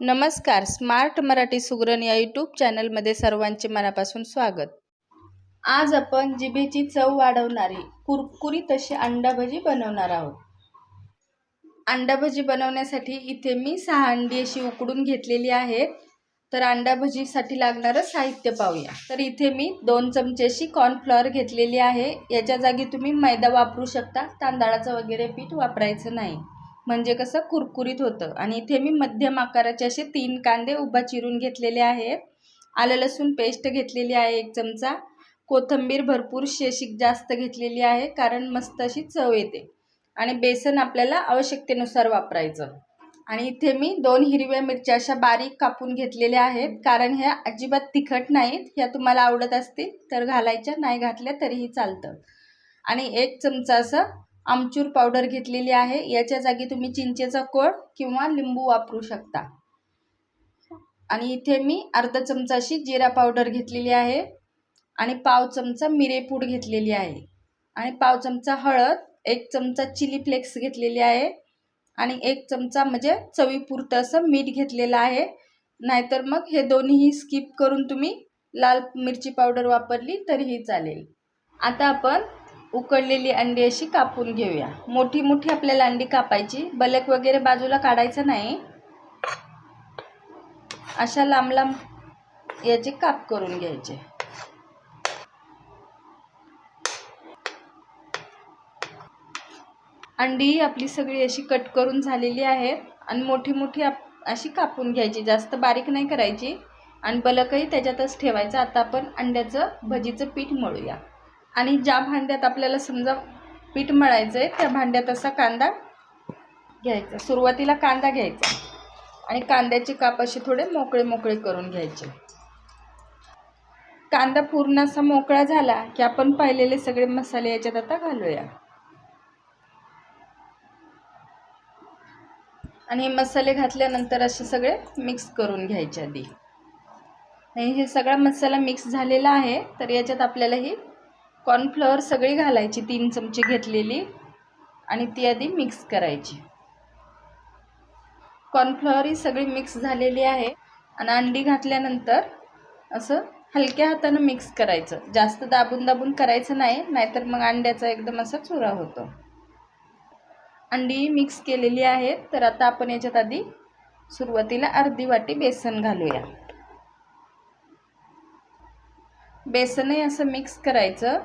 नमस्कार स्मार्ट मराठी सुगरण या यूट्यूब चॅनलमध्ये सर्वांचे मनापासून स्वागत. आज आपण जिभेची चव वाढवणारी कुरकुरीत अशी अंडाभजी बनवणार आहोत. अंडाभजी बनवण्यासाठी इथे मी सहा अंडी अशी उकडून घेतलेली आहेत. तर अंडाभजीसाठी लागणारं साहित्य पाहूया. तर इथे मी दोन चमचे अशी कॉर्नफ्लॉवर घेतलेली आहे. याच्या जागी तुम्ही मैदा वापरू शकता. तांदळाचं वगैरे पीठ वापरायचं नाही. म्हणजे कसं कुरकुरीत होतं. आणि इथे मी मध्यम आकाराचे असे तीन कांदे उभा चिरून घेतलेले आहेत आलं लसूण पेस्ट घेतलेली आहे एक चमचा. कोथिंबीर भरपूर शेशिक जास्त घेतलेली आहे कारण मस्त अशी चव येते. आणि बेसन आपल्याला आवश्यकतेनुसार वापरायचं. आणि इथे मी दोन हिरव्या मिरच्या अशा बारीक कापून घेतलेल्या आहेत. कारण ह्या अजिबात तिखट नाहीत. ह्या तुम्हाला आवडत असतील तर घालायच्या नाही घातल्या तरीही चालतं. आणि एक चमचा असं आमचूर पावडर घेतलेली आहे. याच्या जागी तुम्ही चिंचेचा कोळ किंवा लिंबू वापरू शकता. आणि इथे मी अर्धा चमचाशी जिरा पावडर घेतलेली आहे. आणि पाव चमचा मिरेपूड घेतलेली आहे. आणि पाव चमचा हळद एक चमचा चिली फ्लेक्स घेतलेली आहे. आणि एक चमचा म्हणजे चवीपुरतं असं मीठ घेतलेलं आहे. नाहीतर मग हे दोन्हीही स्किप करून तुम्ही लाल मिरची पावडर वापरली तरीही चालेल. आता आपण उकडलेली अंडी अशी कापून घेऊया. मोठी मोठी आपल्याला अंडी कापायची. बलक वगैरे बाजूला काढायचं नाही. अशा लांब लांब याचे काप करून घ्यायचे. अंडी आपली सगळी अशी कट करून झालेली आहे आणि मोठी मोठी आप अशी कापून घ्यायची. जास्त बारीक नाही करायची. आणि बलकही त्याच्यातच ठेवायचं. आता आपण अंड्याचं भजीचं पीठ मळूया. आणि ज्या भांड्यात आपल्याला समजा पीठ मळायचं आहे त्या भांड्यात असा कांदा घ्यायचा. सुरुवातीला कांदा घ्यायचा. आणि कांद्याचे काप असे थोडे मोकळे मोकळे करून घ्यायचे. कांदा पूर्ण असा मोकळा झाला की आपण पाहिलेले सगळे मसाले याच्यात आता घालूया. आणि हे मसाले घातल्यानंतर असे सगळे मिक्स करून घ्यायचे आधी. आणि हे सगळा मसाला मिक्स झालेला आहे तर याच्यात आपल्याला ही कॉर्नफ्लॉवर सगळी घालायची तीन चमचे घेतलेली आणि ती आधी मिक्स करायची. कॉर्नफ्लॉवर ही सगळी मिक्स झालेली आहे आणि अंडी घातल्यानंतर असं हलक्या हातानं मिक्स करायचं. जास्त दाबून दाबून करायचं नाही नाहीतर मग अंड्याचा एकदम असा चुरा होतो. अंडी मिक्स केलेली आहेत तर आता आपण याच्यात आधी सुरुवातीला अर्धी वाटी बेसन घालूया. बेसनही असं मिक्स करायचं.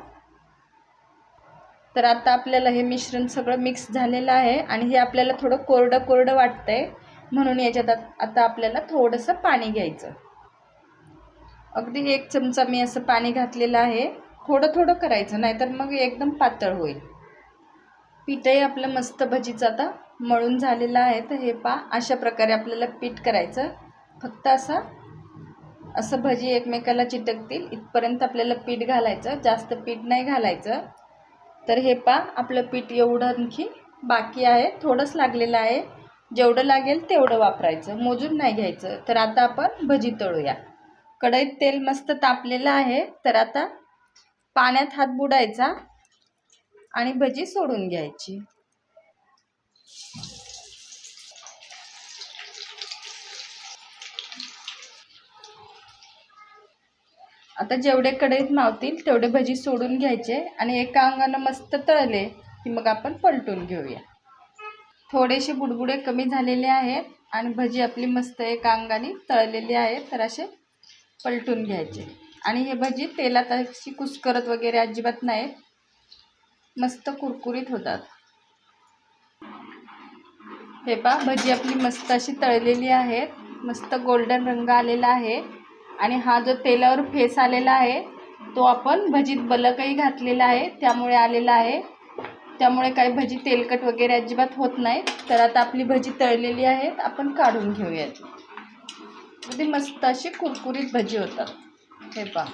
तर आता आपल्याला हे मिश्रण सगळं मिक्स झालेलं आहे आणि हे आपल्याला थोडं कोरडं कोरडं वाटतंय. म्हणून याच्यात आता आपल्याला थोडंसं पाणी घ्यायचं. अगदी एक चमचा मी असं पाणी घातलेलं आहे. थोडं थोडं करायचं नाहीतर मग एकदम पातळ होईल. पीठही आपलं मस्त भजीचं आता मळून झालेलं आहे. तर हे पा अशा प्रकारे आपल्याला पीठ करायचं. फक्त असा असं भजी एकमेकाला चिटकतील. इथपर्यंत आपल्याला पीठ घालायचं. जास्त पीठ नाही घालायचं. तर हे पा आपलं पीठ एवढं आणखी बाकी आहे थोडंच लागलेलं आहे. जेवढं लागेल तेवढं वापरायचं मोजून नाही घ्यायचं. तर आता आपण भजी तळूया. कढईत तेल मस्त तापलेलं आहे तर आता पाण्यात हात बुडायचा आणि भजी सोडून घ्यायची. आता जेवढे कढईत मावतील तेवढे भजी सोडून घ्यायचे आणि एका अंगानं मस्त तळले की मग आपण पलटून घेऊया. थोडेसे बुडबुडे कमी झालेले आहेत आणि भजी आपली मस्त एका अंगाने तळलेली आहे तर असे पलटून घ्यायचे. आणि हे भजी तेलात अशी कुस्करत वगैरे अजिबात नाहीत. मस्त कुरकुरीत होतात. हे पा भजी आपली मस्त अशी तळलेली आहेत. मस्त गोल्डन रंग आलेला आहे. आणि हा जो तेलावर फेस आलेला आहे तो आपण भजीत बलकही घातलेला आहे त्यामुळे आलेला आहे. त्यामुळे काही भजी तेलकट वगैरे अजिबात होत नाही तर आता आपली भजी तळलेली आहेत आपण काढून घेऊयात अगदी मस्त अशी कुरकुरीत भजी होतात. हे पहा.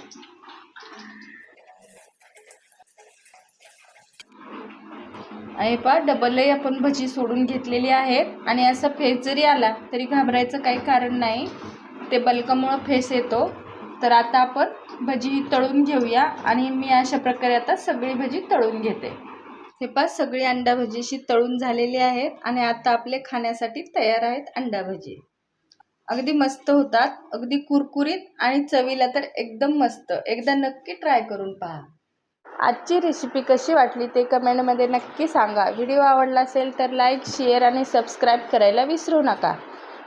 आणि पा डबलही आपण भजी सोडून घेतलेली आहेत. आणि असा फेस जरी आला तरी घाबरायचं काही कारण नाही. ते बल्कामुळं फेस येतो. तर आता आपण भजी ही तळून घेऊया आणि मी अशा प्रकारे आता सगळी भजी तळून घेते. हे पास सगळी अंडा भजीशी तळून झालेली आहेत आणि आता आपले खाण्यासाठी तयार आहेत अंडा भजी. अगदी मस्त होतात अगदी कुरकुरीत आणि चवीला तर एकदम मस्त. एकदा नक्की ट्राय करून पहा. आजची रेसिपी कशी वाटली ते कमेंटमध्ये नक्की सांगा. व्हिडिओ आवडला असेल तर लाईक शेअर आणि सबस्क्राईब करायला विसरू नका.